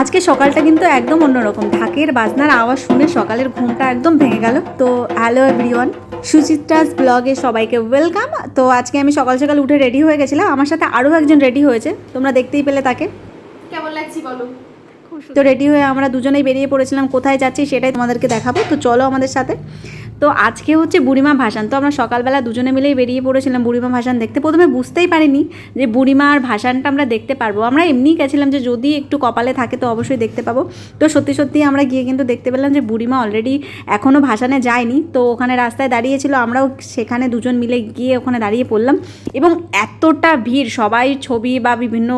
আজকে সকালটা কিন্তু একদম অন্যরকম। ঢাকের বাজনার আওয়াজ শুনে সকালের ঘুমটা একদম ভেঙে গেল। তো হ্যালো এভরিওয়ান সুচিত্রাস ব্লগে সবাইকে ওয়েলকাম তো আজকে আমি সকাল সকাল উঠে রেডি হয়ে গেছিলাম। আমার সাথে আরও একজন রেডি হয়েছে। তোমরা দেখতেই পেলে তাকে। কেমন লাগছি বলো? তো রেডি হয়ে আমরা দুজনেই বেরিয়ে পড়েছিলাম। কোথায় যাচ্ছি সেটাই তোমাদেরকে দেখাবো। তো চলো আমাদের সাথে। তো আজকে হচ্ছে বুড়িমা ভাসান, তো আমরা সকালবেলা দুজনে মিলেই বেরিয়ে পড়েছিলাম বুড়িমা ভাসান দেখতে। প্রথমে বুঝতেই পারিনি যে বুড়িমার ভাসানটা আমরা দেখতে পারব। আমরা এমনিই গেছিলাম যে যদি একটু কপালে থাকে তো অবশ্যই দেখতে পাবো। তো সত্যি সত্যি আমরা গিয়ে কিন্তু দেখতে পেলাম যে বুড়িমা অলরেডি এখনও ভাসানে যায়নি। তো ওখানে রাস্তায় দাঁড়িয়েছিল, আমরাও সেখানে দুজন মিলে গিয়ে ওখানে দাঁড়িয়ে পড়লাম। এবং এতটা ভিড়, সবাই ছবি বা বিভিন্ন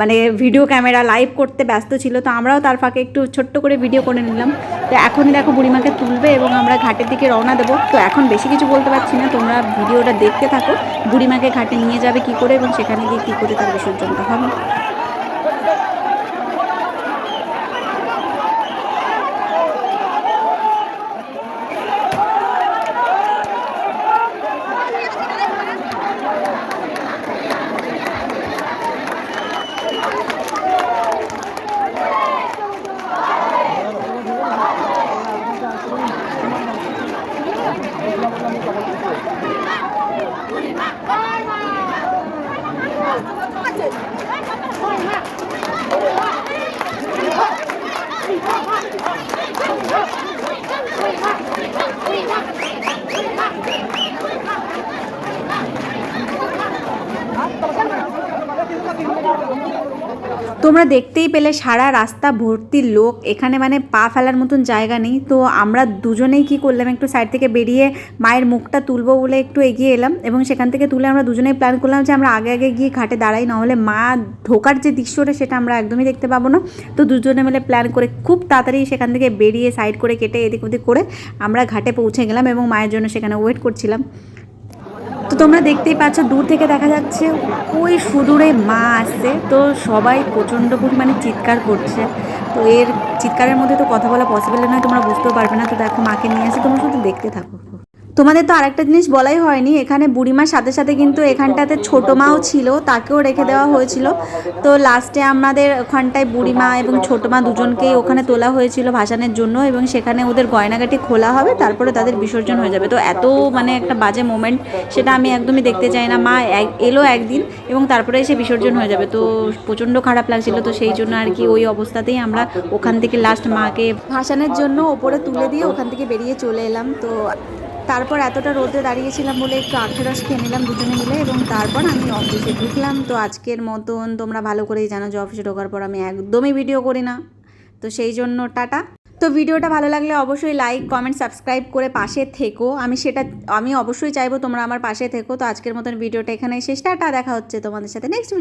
মানে ভিডিও ক্যামেরা লাইভ করতে ব্যস্ত ছিল। তো আমরাও তার ফাঁকে একটু ছোট্ট করে ভিডিও করে নিলাম। তো এখনই দেখো বুড়িমাকে তুলবে এবং আমরা ঘাটের দিকে রওনা দেবো। তো এখন বেশি কিছু বলতে পারছি না। তোমরা ভিডিওটা দেখতে থাকো। বুড়িমাকে ঘাটে নিয়ে যাবে কি করে এবং সেখানে গিয়ে কী করে তার বিসর্জনটা হবে। তোমরা দেখতেই পেলে সারা রাস্তা ভর্তি লোক। এখানে মানে পা ফেলার মতন জায়গা নেই। তো আমরা দুজনেই কি করলাম, একটু সাইড থেকে বেরিয়ে মায়ের মুখটা তুলবো বলে একটু এগিয়ে এলাম এবং সেখান থেকে তুলে আমরা দুজনেই প্ল্যান করলাম যে আমরা আগে আগে গিয়ে ঘাটে দাঁড়াই, নাহলে মা ঢোকার যে দৃশ্যটা সেটা আমরা একদমই দেখতে পাবো না। তো দুজনে মিলে প্ল্যান করে খুব তাড়াতাড়ি সেখান থেকে বেরিয়ে সাইড করে কেটে এদিক ওদিক করে আমরা ঘাটে পৌঁছে গেলাম এবং মায়ের জন্য সেখানে ওয়েট করছিলাম। তোমরা দেখতেই পাচ্ছ, দূর থেকে দেখা যাচ্ছে ওই সুদূরে মা আসছে তো সবাই প্রচণ্ড পরিমাণে চিৎকার করছে। তো এর চিৎকারের মধ্যে তো কথা বলা পসিবল নয়, তোমরা বুঝতেও পারবে না। তো দেখো, মাকে নিয়ে আসে তোমরা শুধু দেখতে থাকো। তোমাদের তো আরেকটা জিনিস বলাই হয়নি, এখানে বুড়িমার সাথে সাথে কিন্তু এখানটাতে ছোট মাও ছিল, তাকেও রেখে দেওয়া হয়েছিল। তো লাস্টে আমাদের ওখানটায় বুড়িমা এবং ছোট মা দুজনকেই ওখানে তোলা হয়েছিল ভাসানের জন্য এবং সেখানে ওদের গয়নাগাটি খোলা হবে, তারপরে তাদের বিসর্জন হয়ে যাবে। তো এত মানে একটা বাজে মোমেন্ট সেটা আমি একদমই দেখতে চাই না। মা এলো একদিন এবং তারপরে এসে বিসর্জন হয়ে যাবে। তো প্রচণ্ড খারাপ লাগছিল, তো সেই জন্য আর কি ওই অবস্থাতেই আমরা ওখান থেকে লাস্ট মাকে ভাসানের জন্য ওপরে তুলে দিয়ে ওখান থেকে বেরিয়ে চলে এলাম। তো তারপর এতটা রোদে দাঁড়িয়েছিলাম বলে একটু আখের রস খেয়ে নিলাম দুজনে মিলে এবং তারপর আমি অফিসে ঢুকলাম। তো আজকের মতন তোমরা ভালো করেই জানো যে অফিসে ঢোকার পর আমি একদমই ভিডিও করি না। তো সেই জন্য টাটা। তো ভিডিওটা ভালো লাগলে অবশ্যই লাইক কমেন্ট সাবস্ক্রাইব করে পাশে থেকো। আমি সেটা, আমি অবশ্যই চাইব তোমরা আমার পাশে থেকো। তো আজকের মতন ভিডিওটা এখানেই শেষ। টাটা, দেখা হচ্ছে তোমাদের সাথে নেক্সট